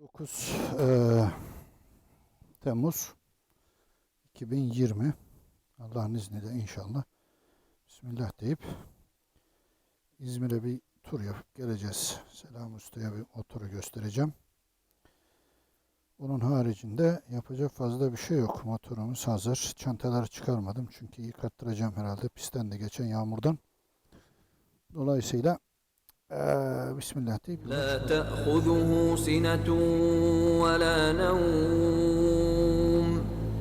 9 eee, Temmuz 2020 Allah'ın izniyle inşallah Bismillah deyip İzmir'e bir tur yapıp geleceğiz. Selam Usta'ya bir motoru göstereceğim. Onun haricinde yapacak fazla bir şey yok. Motorumuz hazır. Çantaları çıkarmadım çünkü yıkattıracağım herhalde pistten de geçen yağmurdan. Dolayısıyla eee, Bismillah deyip yola لا تأخذه سنة ولا نوم.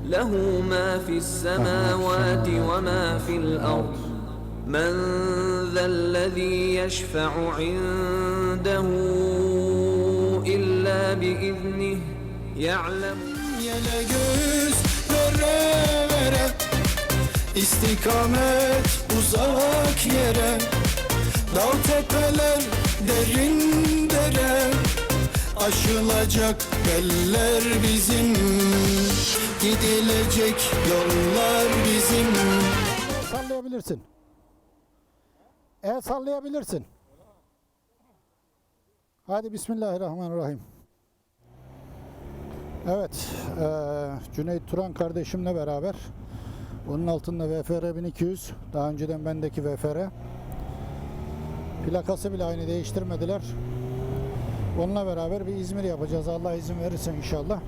له ما في السماوات وما في الأرض. من ذا الذي يشفع عنده إلا بإذنه يعلم. Yele göz vere vere İstikamet uzak yere Dağ tepeler derin dere Aşılacak beller bizim Gidilecek yollar bizim sallayabilirsin. El sallayabilirsin. Hadi Bismillahirrahmanirrahim. Evet, eee, Cüneyt Turan kardeşimle beraber onun altında VFR 1200. Daha önceden bendeki VFR. Plakası bile aynı değiştirmediler. Onunla beraber bir İzmir yapacağız. Allah izin verirse inşallah.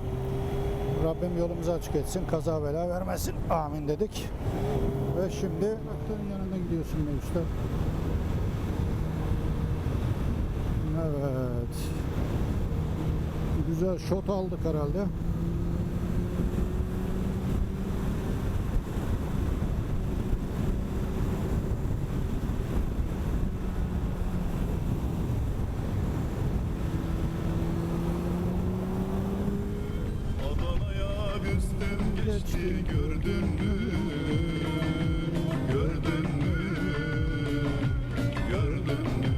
Rabbim yolumuzu açık etsin. Kaza bela vermesin. Amin dedik. Ve şimdi traktörün yanında gidiyorsun usta? Evet. Güzel şot aldık herhalde. Geçti gördün mü? Gördün mü? Gördün mü?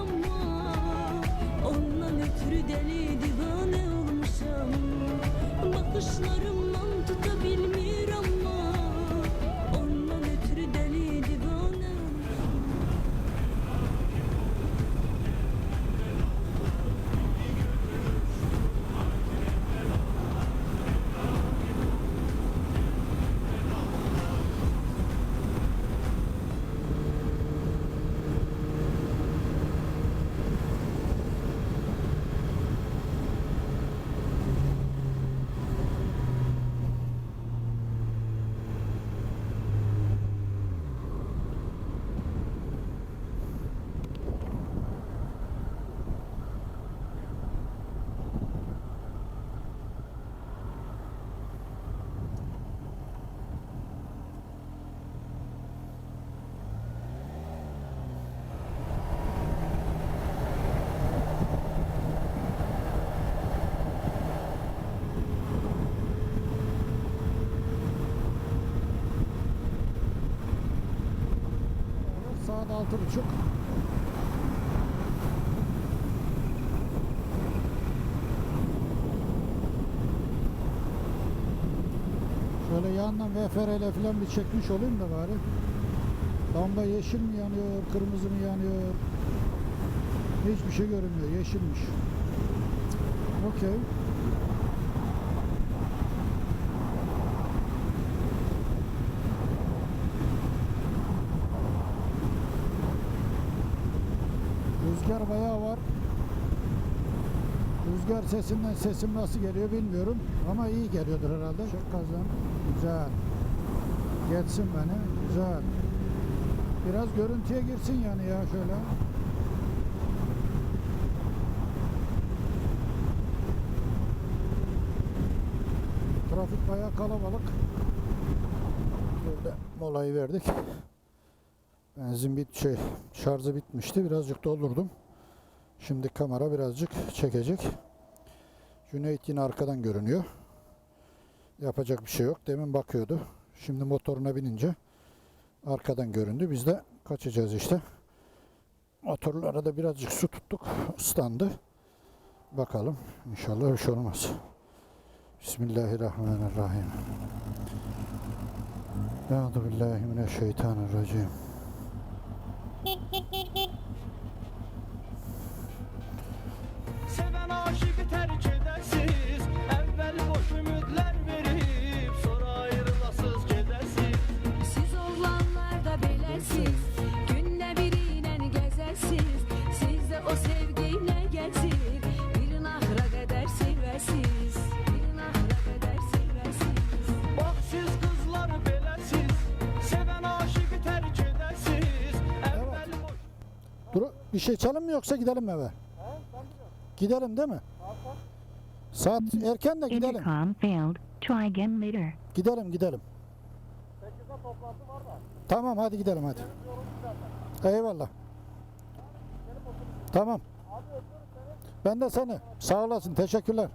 ama Ondan ötürü deli divane olmuşam Bakışlarımdan altı buçuk. Şöyle yandan VFR ile falan bir çekmiş olayım da bari. Lamba yeşil mi yanıyor, kırmızı mı yanıyor? Hiçbir şey görünmüyor, yeşilmiş. Okey. Rüzgar bayağı var. Rüzgar sesinden sesim nasıl geliyor bilmiyorum ama iyi geliyordur herhalde. Çok kazan. Güzel. Geçsin beni. Güzel. Biraz görüntüye girsin yani ya şöyle. Trafik bayağı kalabalık. Burada molayı verdik. Benzin bit şey şarjı bitmişti. Birazcık doldurdum. Şimdi kamera birazcık çekecek. Cüneyt yine arkadan görünüyor. Yapacak bir şey yok. Demin bakıyordu. Şimdi motoruna binince arkadan göründü. Biz de kaçacağız işte. Motorlara da birazcık su tuttuk. Islandı. Bakalım. İnşallah bir şey olmaz. Bismillahirrahmanirrahim. Euzu billahi mineşşeytanirracim. Seven aşıkı terk edersiz Evvel boş ümidler Dur bir şey çalın mı yoksa gidelim mi eve? Gidelim değil mi? Saat erken de gidelim. Intercom failed. Try again later. Gidelim gidelim. Tamam hadi gidelim hadi. Eyvallah. Tamam. Ben de seni. Sağ olasın. Teşekkürler.